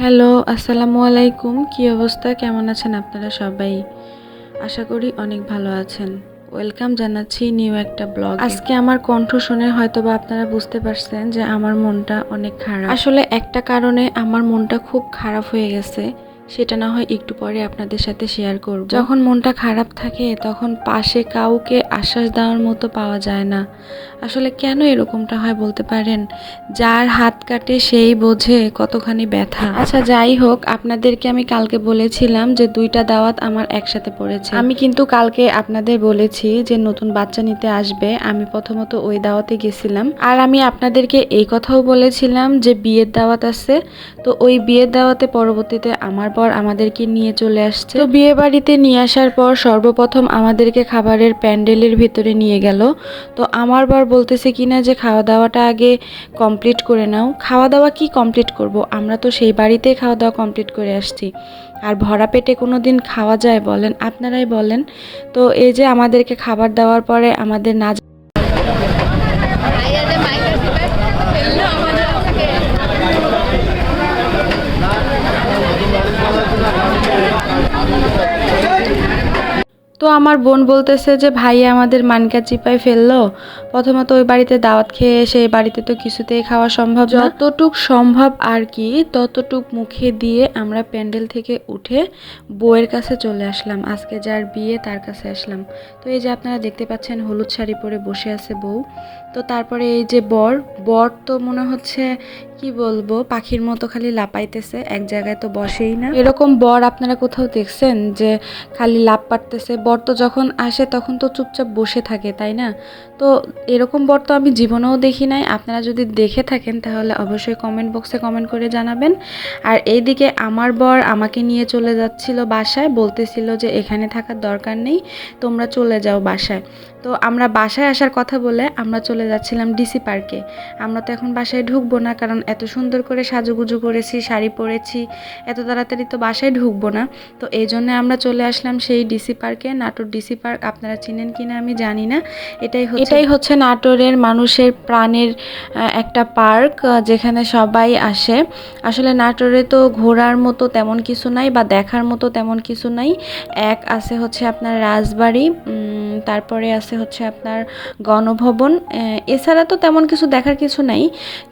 Hello, আসসালামু আলাইকুম। কি অবস্থা? কেমন আছেন আপনারা সবাই? আশা করি অনেক ভালো আছেন। ওয়েলকাম জানাচ্ছি নিউ একটা ব্লগ। আজকে আমার কণ্ঠ শুনে হয়তো বা আপনারা বুঝতে পারছেন যে আমার মনটা অনেক খারাপ। আসলে একটা কারণে আমার মনটা খুব খারাপ হয়ে গেছে। সেটা না হয় একটু পরে আপনাদের সাথে শেয়ার করব। যখন মনটা খারাপ থাকে, তখন পাশে কাউকে আশ্বাস দেওয়ার মতো পাওয়া যায় না। আসলে কেন এরকমটা হয় বলতে পারেন? যার হাত কাটে সেই বোঝে কতখানি ব্যথা। আচ্ছা যাই হোক, আপনাদেরকে আমি কালকে বলেছিলাম যে দুইটা দাওয়াত আমার একসাথে পড়েছে। আমি কিন্তু কালকে আপনাদের বলেছি যে নতুন বাচ্চা নিতে আসবে। আমি প্রথমত ওই দাওয়াতে গেছিলাম। আর আমি আপনাদেরকে এই কথাও বলেছিলাম যে বিয়ের দাওয়াত আছে। তো ওই বিয়ের দাওয়াতে পরবর্তীতে আমার পর আমাদেরকে নিয়ে চলে আসছে। তো বিয়ে বাড়িতে নিয়ে আসার পর সর্বপ্রথম আমাদেরকে খাবারের প্যান্ডেলের ভিতরে নিয়ে গেল। তো আমার বার বলতেছে কিনা যে খাওয়া দাওয়াটা আগে কমপ্লিট করে নাও। খাওয়া দাওয়া কি কমপ্লিট করব? আমরা তো সেই বাড়িতেই খাওয়া দাওয়া কমপ্লিট করে আসছি। আর ভরা পেটে কোনো দিন খাওয়া যায় বলেন? আপনারাই বলেন। তো এই যে আমাদেরকে খাবার দেওয়ার পরে আমাদের না আয়াদের মাইকের ভিতরে ফেলল আমাদেরকে তো আমার বোন বলতেছে যে, ভাইয়া আমাদের মানকা চিপায় ফেলল। প্রথমত ওই বাড়িতে দাওয়াত খেয়ে এসে এই বাড়িতে তো কিছুতেই খাওয়া সম্ভব যতটুক সম্ভব আর কি, ততটুক মুখে দিয়ে আমরা প্যান্ডেল থেকে উঠে বউয়ের কাছে চলে আসলাম। আজকে যার বিয়ে, তার কাছে আসলাম। তো এই যে আপনারা দেখতে পাচ্ছেন, হলুদ শাড়ি পরে বসে আছে বউ। তো তারপরে এই যে বর বর তো মনে হচ্ছে, কি বলব, পাখির মতো খালি লাপাইতেছে এক জায়গায় তো বসেই না। এরকম বর আপনারা কোথাও দেখছেন যে খালি লাভ পারতেছে বর তো যখন আসে তখন তো চুপচাপ বসে থাকে, তাই না? তো এরকম বর তো আমি জীবনেও দেখি নাই। আপনারা যদি দেখে থাকেন তাহলে অবশ্যই কমেন্ট বক্সে কমেন্ট করে জানাবেন। আর এইদিকে আমার বর আমাকে নিয়ে চলে যাচ্ছিল বাসায়, বলতেছিল যে এখানে থাকার দরকার নেই, তোমরা চলে যাও বাসায়। তো আমরা বাসায় আসার কথা বলে আমরা চলে যাচ্ছিলাম ডিসি পার্কে আমরা তো এখন বাসায় ঢুকবো না, কারণ এত সুন্দর করে সাজুগুজু করেছি, শাড়ি পরেছি, এত তাড়াতাড়ি তো বাসায় ঢুকবো না। তো এই জন্য আমরা চলে আসলাম সেই ডিসি পার্কে নাটোর ডিসি পার্ক আপনারা চিনেন কিনা আমি জানি না। এটাই এটাই হচ্ছে নাটোরের মানুষের প্রাণের একটা পার্ক যেখানে সবাই আসে। আসলে নাটোরে তো ঘোরার মতো তেমন কিছু নাই বা দেখার মতো তেমন কিছু নাই। এক আছে হচ্ছে আপনার রাজবাড়ি তারপরে আছে হচ্ছে আপনার গণভবন। এছাড়া তো তেমন কিছু দেখার কিছু নাই,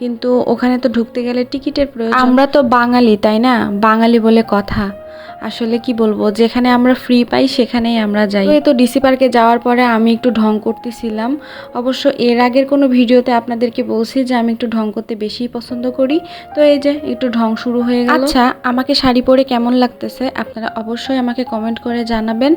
কিন্তু ওখানে তো ঢুকতে গেলে টিকিটের প্রয়োজন। আমরা তো বাঙালি, তাই না? বাঙালি বলে কথা। আসলে কি বলব, যেখানে আমরা ফ্রি পাই সেখানেই আমরা যাই। তো ডিসি পার্কে যাওয়ার পরে আমি একটু ঢং করতেছিলাম। অবশ্য এর আগের কোনো ভিডিওতে আপনাদেরকে বলছি যে আমি একটু ঢং করতে বেশি পছন্দ করি। তো এই যে একটু ঢং শুরু হয়ে গেল। আচ্ছা আমাকে শাড়ি পরে কেমন লাগতেছে? আপনারা অবশ্যই আমাকে কমেন্ট করে জানাবেন।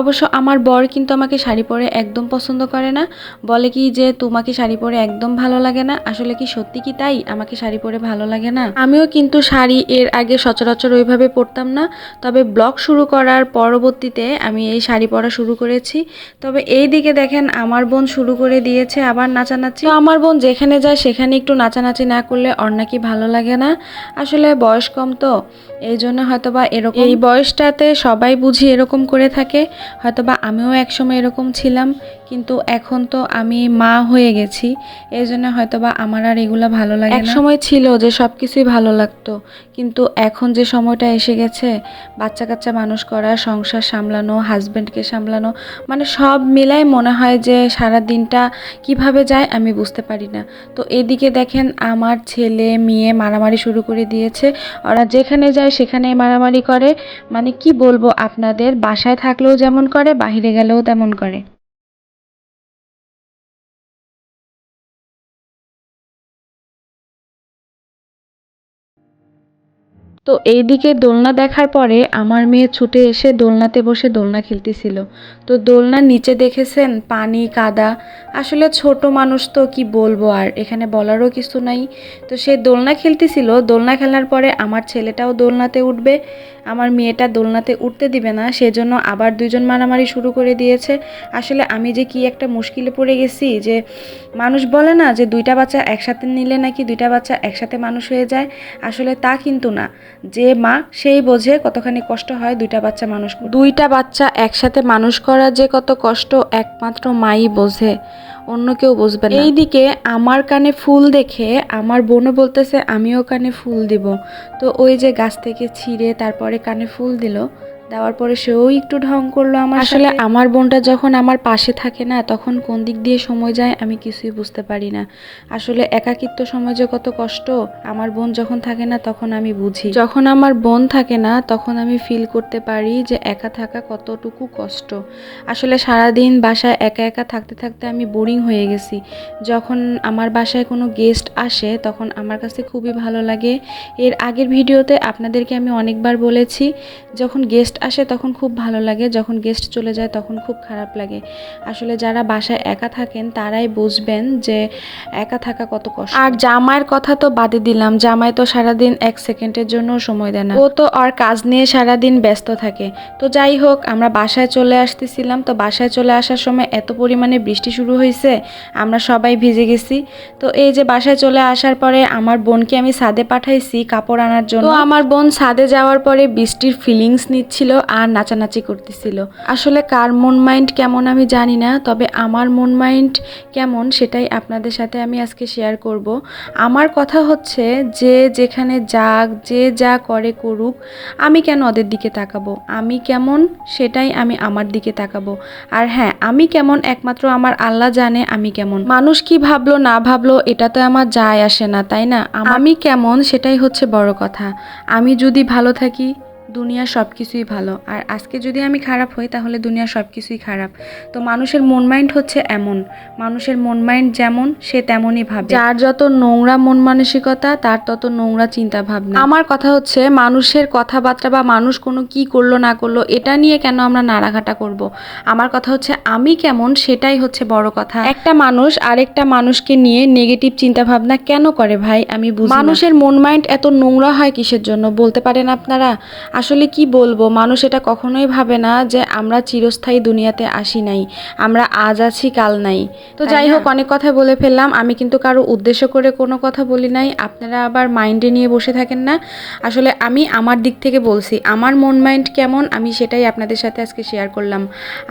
অবশ্য আমার বর কিন্তু আমাকে শাড়ি পরে একদম পছন্দ করে না। বলে কি যে, তোমাকে শাড়ি পরে একদম ভালো লাগে না? আসলে কি সত্যি কি তাই? আমাকে শাড়ি পরে ভালো লাগে না? আমিও কিন্তু শাড়ি এর আগে সচরাচর ওইভাবে পরতাম না। তবে ব্লগ শুরু করার পরবর্তীতে আমি এই শাড়ি পরা শুরু করেছি। তবে এই দিকে দেখেন আমার বোন শুরু করে দিয়েছে আবার নাচানাচি। তো আমার বোন যেখানে যায় সেখানে একটু নাচানাচি না করলে ওর নাকি ভালো লাগে না। আসলে বয়স কম তো, এই জন্য হয়তোবা এরকম এই বয়সটাতে সবাই বুঝি এরকম করে থাকে। হয়তোবা আমিও একসময় এরকম ছিলাম, কিন্তু এখন তো আমি মা হয়ে গেছি। এই জন্য হয়তোবা আমার আর এগুলো ভালো লাগে এক সময় ছিল যে সব কিছুই ভালো লাগতো, কিন্তু এখন যে সময়টা এসে গেছে বাচ্চা কাচ্চা মানুষ করা, সংসার সামলানো হাজব্যান্ডকে সামলানো মানে সব মিলাই মনে হয় যে সারা দিনটা কীভাবে যায় আমি বুঝতে পারি না। তো এদিকে দেখেন আমার ছেলে, মেয়ে মারামারি শুরু করে দিয়েছে। ওরা যেখানে যায় সেখানেই মারামারি করে। মানে কি বলব আপনাদের, বাসায় থাকলেও যেমন করে, বাহিরে গেলেও তেমন করে। তো এইদিকে দোলনা দেখার পরে আমার মেয়ে ছুটে এসে দোলনাতে বসে দোলনা খেলতেছিল। তো দোলনার নিচে দেখেছেন, পানি, কাদা। আসলে ছোট মানুষ তো, কি বলব আর, এখানে বলারও কিছু নাই। তো সে দোলনা খেলতেছিল, দোলনা খেলার পরে আমার ছেলেটাও দোলনাতে উঠবে। আমার মেয়েটা দোলনাতে উঠতে দিবে না, সেজন্য আবার দুইজন মারামারি শুরু করে দিয়েছে। আসলে আমি যে কি একটা মুশকিলে পড়ে গেছি যে, মানুষ বলে না যে দুইটা বাচ্চা একসাথে নিলে নাকি দুইটা বাচ্চা একসাথে মানুষ হয়ে যায়, আসলে তা কিন্তু না। যে মা সেই বোঝে কতখানি কষ্ট হয় দুইটা বাচ্চা মানুষ দুইটা বাচ্চা একসাথে মানুষ করা যে কত কষ্ট একমাত্র মাই বোঝে অন্য কেউ বুঝবে না। এইদিকে আমার কানে ফুল দেখে আমার বোনও বলতেছে আমিও কানে ফুল দিব। তো ওই যে গাছ থেকে ছিঁড়ে তারপরে কানে ফুল দিল। দেওয়ার পরে সেও একটু ঢং করল আমার আসলে আমার বোনটা যখন আমার পাশে থাকে না তখন কোন দিক দিয়ে সময় যায় আমি কিছুই বুঝতে পারি না। আসলে একাকিত্ব সময় যে কত কষ্ট আমার বোন যখন থাকে না তখন আমি বুঝি। যখন আমার বোন থাকে না তখন আমি ফিল করতে পারি যে একা থাকা কতটুকু কষ্ট। আসলে সারাদিন বাসায় একা একা থাকতে থাকতে আমি বোরিং হয়ে গেছি। যখন আমার বাসায় কোনো গেস্ট আসে তখন আমার কাছে খুবই ভালো লাগে। এর আগের ভিডিওতে আপনাদেরকে আমি অনেকবার বলেছি যখন গেস্ট আসে তখন খুব ভালো লাগে যখন গেস্ট চলে যায় তখন খুব খারাপ লাগে। আসলে যারা বাসায় একা থাকেন তারাই বুঝবেন যে একা থাকা কত কষ্ট। আর জামাইয়ের কথা তো বাদে দিলাম জামাই তো সারাদিন এক সেকেন্ডের জন্য সময় দেয় না। ও তো আর কাজ নিয়ে সারাদিন ব্যস্ত থাকে। তো যাই হোক আমরা বাসায় চলে আসতেছিলাম তো বাসায় চলে আসার সময় এত পরিমাণে বৃষ্টি শুরু হয়েছে আমরা সবাই ভিজে গেছি। তো এই যে বাসায় চলে আসার পরে আমার বোনকে আমি ছাদে পাঠাইছি কাপড় আনার জন্য। আমার বোন ছাদে যাওয়ার পরে বৃষ্টির ফিলিংস নিচ্ছিল আর নাচানাচি করতেছিল। আসলে কার মন মাইন্ড কেমন আমি জানি না, তবে আমার মন মাইন্ড কেমন সেটাই আপনাদের সাথে আমি আজকে শেয়ার করব। আমার কথা হচ্ছে, যে যেখানে যাক, যে যা করে করুক, আমি কেন ওদের দিকে তাকাবো? আমি কেমন সেটাই আমি আমার দিকে তাকাবো। আর হ্যাঁ আমি কেমন একমাত্র আমার আল্লাহ জানে আমি কেমন। মানুষ কি ভাবলো, না ভাবলো, এটা তো আমার যায় আসে না, তাই না? আমি কেমন সেটাই হচ্ছে বড় কথা। আমি যদি ভালো থাকি দুনিয়ার সব কিছুই ভালো। আর আজকে যদি আমি খারাপ হই তাহলে দুনিয়ার সব কিছুই খারাপ। তো মানুষের মন মাইন্ড হচ্ছে এমন। মানুষের মন মাইন্ড যেমন সে তেমনই ভাবে। যার যত নোংরা মন মানসিকতা তার তত নোংরা চিন্তা ভাবনা আমার কথা হচ্ছে মানুষের কথাবার্তা বা মানুষ কোনো কি করল না করল এটা নিয়ে কেন আমরা নাড়াঘাটা করব। আমার কথা হচ্ছে আমি কেমন সেটাই হচ্ছে বড় কথা। একটা মানুষ আরেকটা মানুষকে নিয়ে নেগেটিভ চিন্তা ভাবনা কেন করে ভাই? আমি বুঝি মানুষের মন মাইন্ড এত নোংরা হয় কিসের জন্য? বলতে পারেন আপনারা? আসলে কি বলব? মানুষ এটা কখনোই ভাবে না যে আমরা চিরস্থায়ী দুনিয়াতে আসি নাই। আমরা আজ আছি কাল নাই। তো যাই হোক অনেক কথা বলে ফেললাম। আমি কিন্তু কারও উদ্দেশ্য করে কোনো কথা বলি নাই। আপনারা আবার মাইন্ডে নিয়ে বসে থাকেন না। আসলে আমি আমার দিক থেকে বলছি আমার মন মাইন্ড কেমন আমি সেটাই আপনাদের সাথে আজকে শেয়ার করলাম।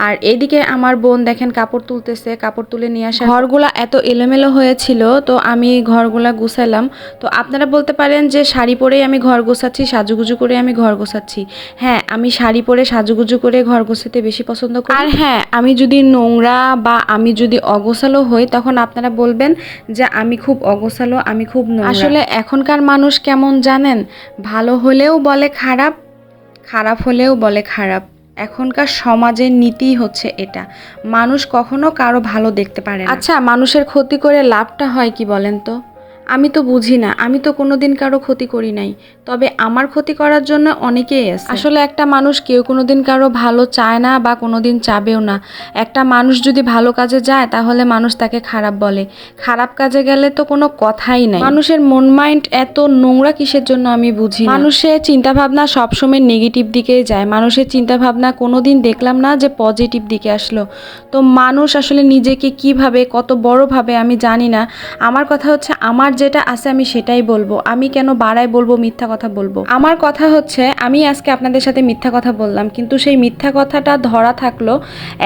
আর এইদিকে আমার বোন দেখেন কাপড় তুলতেছে কাপড় তুলে নিয়ে আসা ঘরগুলা এত এলোমেলো হয়েছিল তো আমি ঘরগুলা গুছালাম। তো আপনারা বলতে পারেন যে শাড়ি পরেই আমি ঘর গোছাচ্ছি সাজুগুজু করে আমি ঘর গোছাচ্ছি হ্যাঁ আমি শাড়ি পরে সাজুগুজু করে ঘর গোছাতে বেশি পছন্দ করি। আর হ্যাঁ আমি যদি নোংরা বা আমি যদি অগোছালো হই তখন আপনারা বলবেন যে আমি খুব অগোছালো আমি খুব নোংরা। আসলে এখনকার মানুষ কেমন জানেন? ভালো হলেও বলে খারাপ খারাপ হলেও বলে খারাপ। এখনকার সমাজের নীতি হচ্ছে এটা। মানুষ কখনো কারও ভালো দেখতে পারে না। আচ্ছা মানুষের ক্ষতি করে লাভটা হয় কি বলেন তো? আমি তো বুঝি না। আমি তো কোনোদিন কারও ক্ষতি করি নাই। তবে আমার ক্ষতি করার জন্য অনেকেই আছে। আসলে একটা মানুষ কেউ কোনোদিন কারও ভালো চায় না বা কোনোদিন চাবেও না। একটা মানুষ যদি ভালো কাজে যায় তাহলে মানুষ তাকে খারাপ বলে। খারাপ কাজে গেলে তো কোনো কথাই নাই। মানুষের মন মাইন্ড এত নোংরা কিসের জন্য আমি বুঝি মানুষের চিন্তা ভাবনা সবসময় নেগেটিভ দিকেই যায়। মানুষের চিন্তা ভাবনা কোনোদিন দেখলাম না যে পজিটিভ দিকে আসলো। তো মানুষ আসলে নিজেকে কীভাবে কত বড় ভাবে আমি জানি না। আমার কথা হচ্ছে আমার যেটা আছে আমি সেটাই বলব। আমি কেন বাড়ায় বলব মিথ্যা কথা বলব আমার কথা হচ্ছে, আমি আজকে আপনাদের সাথে মিথ্যা কথা বললাম, কিন্তু সেই মিথ্যা কথাটা ধরা থাকল,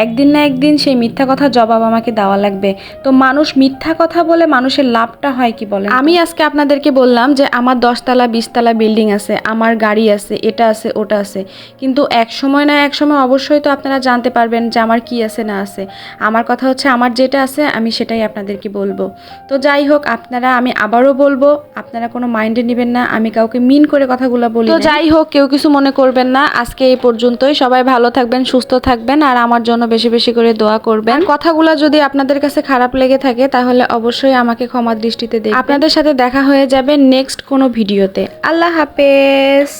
একদিন না একদিন সেই মিথ্যা কথা জবাব আমাকে দেওয়া লাগবে। তো মানুষ মিথ্যা কথা বলে মানুষের লাভটা হয় কি বলে আমি আজকে আপনাদেরকে বললাম যে আমার দশতলা, বিশতলা বিল্ডিং আছে, আমার গাড়ি আছে, এটা আছে, ওটা আছে। কিন্তু এক সময় না এক সময় অবশ্যই তো আপনারা জানতে পারবেন যে আমার কি আছে না আছে। আমার কথা হচ্ছে, আমার যেটা আছে, আমি সেটাই আপনাদেরকে বলব। তো যাই হোক, আপনারা, আমি আবারও বলব, আপনারা কোনো মাইন্ডে নেবেন না, আমি কাউকে মিন করে কথাগুলো বলি তো যাই হোক কেউ কিছু মনে করবেন না। আজকে এই পর্যন্তই। সবাই ভালো থাকবেন সুস্থ থাকবেন আর আমার জন্য বেশি বেশি করে দোয়া করবেন। কথাগুলো যদি আপনাদের কাছে খারাপ লেগে থাকে তাহলে অবশ্যই আমাকে ক্ষমা দৃষ্টিতে দেখবেন। আপনাদের সাথে দেখা হয়ে যাবে নেক্সট কোনো ভিডিওতে। আল্লাহ হাফেজ।